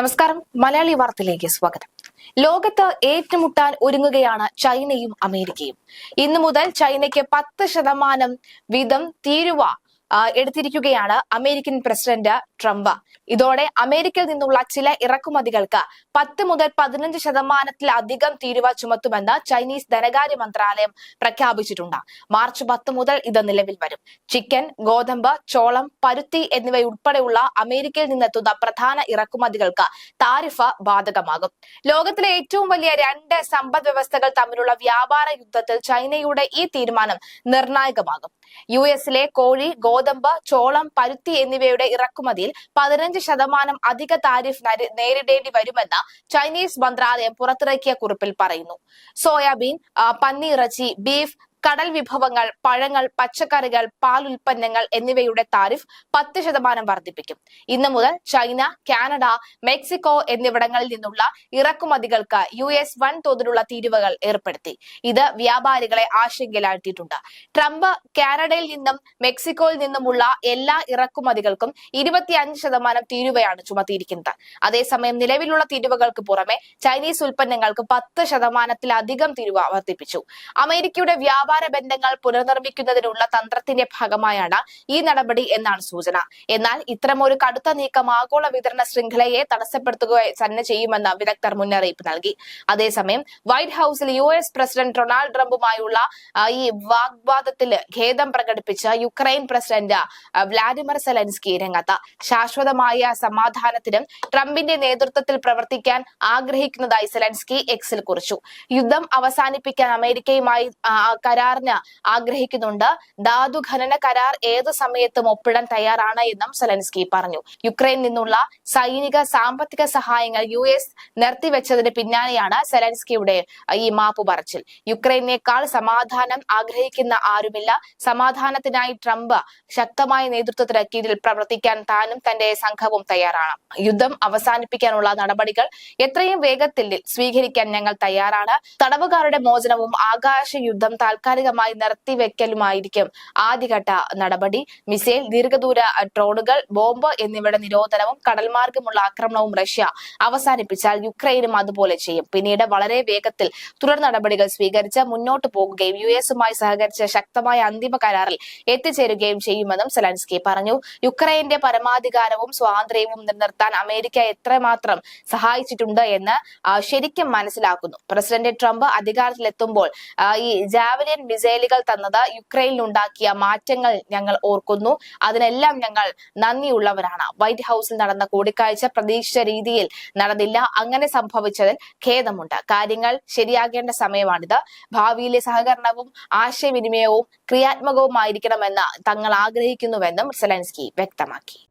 നമസ്കാരം. മലയാളി വാർത്തയിലേക്ക് സ്വാഗതം. ലോകത്ത് ഏറ്റുമുട്ടാൻ ഒരുങ്ങുകയാണ് ചൈനയും അമേരിക്കയും. ഇന്നു മുതൽ ചൈനയ്ക്ക് പത്ത് ശതമാനം വീതം തീരുവ എടുത്തിരിക്കുകയാണ് അമേരിക്കൻ പ്രസിഡന്റ് ട്രംപ്. ഇതോടെ അമേരിക്കയിൽ നിന്നുള്ള ചില ഇറക്കുമതികൾക്ക് പത്ത് മുതൽ പതിനഞ്ച് ശതമാനത്തിലധികം തീരുവ ചുമത്തുമെന്ന് ചൈനീസ് ധനകാര്യ മന്ത്രാലയം പ്രഖ്യാപിച്ചിട്ടുണ്ട്. മാർച്ച് പത്ത് മുതൽ ഇത് നിലവിൽ വരും. ചിക്കൻ ഗോതമ്പ് ചോളം പരുത്തി എന്നിവയുൾപ്പെടെയുള്ള അമേരിക്കയിൽ നിന്നെത്തുന്ന പ്രധാന ഇറക്കുമതികൾക്ക് താരിഫ് ബാധകമാകും. ലോകത്തിലെ ഏറ്റവും വലിയ രണ്ട് സമ്പദ് വ്യവസ്ഥകൾ തമ്മിലുള്ള വ്യാപാര യുദ്ധത്തിൽ ചൈനയുടെ ഈ തീരുമാനം നിർണായകമാകും. യു എസിലെ കോഴി ഗോതമ്പ് ചോളം പരുത്തി എന്നിവയുടെ ഇറക്കുമതിയിൽ പതിനഞ്ച് ശതമാനം അധിക താരിഫ് നരി- നേരിടേണ്ടി വരുമെന്ന് ചൈനീസ് മന്ത്രാലയം പുറത്തിറക്കിയ കുറിപ്പിൽ പറയുന്നു. സോയാബീൻ പന്നിയിറച്ചി ബീഫ് കടൽ വിഭവങ്ങൾ പഴങ്ങൾ പച്ചക്കറികൾ പാൽ ഉൽപ്പന്നങ്ങൾ എന്നിവയുടെ താരിഫ് പത്ത് ശതമാനം വർദ്ധിപ്പിക്കും. ഇന്നു മുതൽ ചൈന കാനഡ മെക്സിക്കോ എന്നിവിടങ്ങളിൽ നിന്നുള്ള ഇറക്കുമതികൾക്ക് യു എസ് വൻ തോതിലുള്ള തീരുവകൾ ഏർപ്പെടുത്തി. ഇത് വ്യാപാരികളെ ആശങ്കയിലാഴ്ത്തിയിട്ടുണ്ട്. ട്രംപ് കാനഡയിൽ നിന്നും മെക്സിക്കോയിൽ നിന്നുമുള്ള എല്ലാ ഇറക്കുമതികൾക്കും ഇരുപത്തിയഞ്ച് ശതമാനം തീരുവയാണ് ചുമത്തിയിരിക്കുന്നത്. അതേസമയം നിലവിലുള്ള തീരുവകൾക്ക് പുറമെ ചൈനീസ് ഉൽപ്പന്നങ്ങൾക്ക് പത്ത് ശതമാനത്തിലധികം തീരുവ വർദ്ധിപ്പിച്ചു. അമേരിക്കയുടെ വ്യാപാര ബന്ധങ്ങൾ പുനർനിർമ്മിക്കുന്നതിനുള്ള തന്ത്രത്തിന്റെ ഭാഗമായാണ് ഈ നടപടി എന്നാണ് സൂചന. എന്നാൽ ഇത്തരമൊരു കടുത്ത നീക്കം ആഗോള വിതരണ ശൃംഖലയെ തടസ്സപ്പെടുത്തുക തന്നെ ചെയ്യുമെന്ന് വിദഗ്ധർ മുന്നറിയിപ്പ് നൽകി. അതേസമയം വൈറ്റ് ഹൌസിൽ യു എസ് പ്രസിഡന്റ് ഡൊണാൾഡ് ട്രംപുമായുള്ള ഈ വാഗ്വാദത്തിൽ ഖേദം പ്രകടിപ്പിച്ച യുക്രൈൻ പ്രസിഡന്റ് വ്ലാഡിമിർ സെലൻസ്കി രംഗത്ത് ശാശ്വതമായ സമാധാനത്തിനും ട്രംപിന്റെ നേതൃത്വത്തിൽ പ്രവർത്തിക്കാൻ ആഗ്രഹിക്കുന്നതായി സെലൻസ്കി എക്സിൽ കുറിച്ചു. യുദ്ധം അവസാനിപ്പിക്കാൻ അമേരിക്കയുമായി കരാറിന് ആഗ്രഹിക്കുന്നുണ്ട്. ധാതു ഖനന കരാർ ഏത് സമയത്തും ഒപ്പിടാൻ തയ്യാറാണ് എന്നും സെലൻസ്കി പറഞ്ഞു. യുക്രൈനിൽ നിന്നുള്ള സൈനിക സാമ്പത്തിക സഹായങ്ങൾ യു എസ് നിർത്തിവെച്ചതിന് പിന്നാലെയാണ് സെലൻസ്കിയുടെ ഈ മാപ്പ് പറച്ചിൽ. യുക്രൈനേക്കാൾ സമാധാനം ആഗ്രഹിക്കുന്ന ആരുമില്ല. സമാധാനത്തിനായി ട്രംപ് ശക്തമായ നേതൃത്വത്തിന് കീഴിൽ പ്രവർത്തിക്കാൻ താനും തന്റെ സംഘവും തയ്യാറാണ്. യുദ്ധം അവസാനിപ്പിക്കാനുള്ള നടപടികൾ എത്രയും വേഗത്തിൽ സ്വീകരിക്കാൻ ഞങ്ങൾ തയ്യാറാണ്. തടവുകാരുടെ മോചനവും ആകാശ യുദ്ധം താൽക്കാലികമായി നിർത്തിവെക്കലുമായിരിക്കും ആദ്യഘട്ട നടപടി. മിസൈൽ ദീർഘദൂര ഡ്രോണുകൾ ബോംബ് എന്നിവയുടെ നിരോധനവും കടൽമാർഗമുള്ള ആക്രമണവും റഷ്യ അവസാനിപ്പിച്ചാൽ യുക്രൈനും അതുപോലെ ചെയ്യും. പിന്നീട് വളരെ വേഗത്തിൽ തുടർ നടപടികൾ സ്വീകരിച്ച് മുന്നോട്ട് പോകുകയും യു എസുമായി സഹകരിച്ച് ശക്തമായ അന്തിമ കരാറിൽ എത്തിച്ചേരുകയും ചെയ്യുമെന്നും സെലൻസ്കി പറഞ്ഞു. യുക്രൈന്റെ പരമാധികാരവും സ്വാതന്ത്ര്യവും നിലനിർത്താൻ അമേരിക്ക എത്രമാത്രം സഹായിച്ചിട്ടുണ്ട് എന്ന് ശരിക്കും മനസ്സിലാക്കുന്നു. പ്രസിഡന്റ് ട്രംപ് അധികാരത്തിലെത്തുമ്പോൾ ഈ ഈ മിസൈലുകൾ തന്നത് യുക്രൈനിലുണ്ടാക്കിയ മാറ്റങ്ങൾ ഞങ്ങൾ ഓർക്കുന്നു. അതിനെല്ലാം ഞങ്ങൾ നന്ദിയുള്ളവരാണ്. വൈറ്റ് ഹൌസിൽ നടന്ന കൂടിക്കാഴ്ച പ്രതീക്ഷിച്ച രീതിയിൽ നടന്നില്ല. അങ്ങനെ സംഭവിച്ചതിൽ ഖേദമുണ്ട്. കാര്യങ്ങൾ ശരിയാകേണ്ട സമയമാണിത്. ഭാവിയിലെ സഹകരണവും ആശയവിനിമയവും ക്രിയാത്മകവുമായിരിക്കണമെന്ന് തങ്ങൾ ആഗ്രഹിക്കുന്നുവെന്നും സെലൻസ്കി വ്യക്തമാക്കി.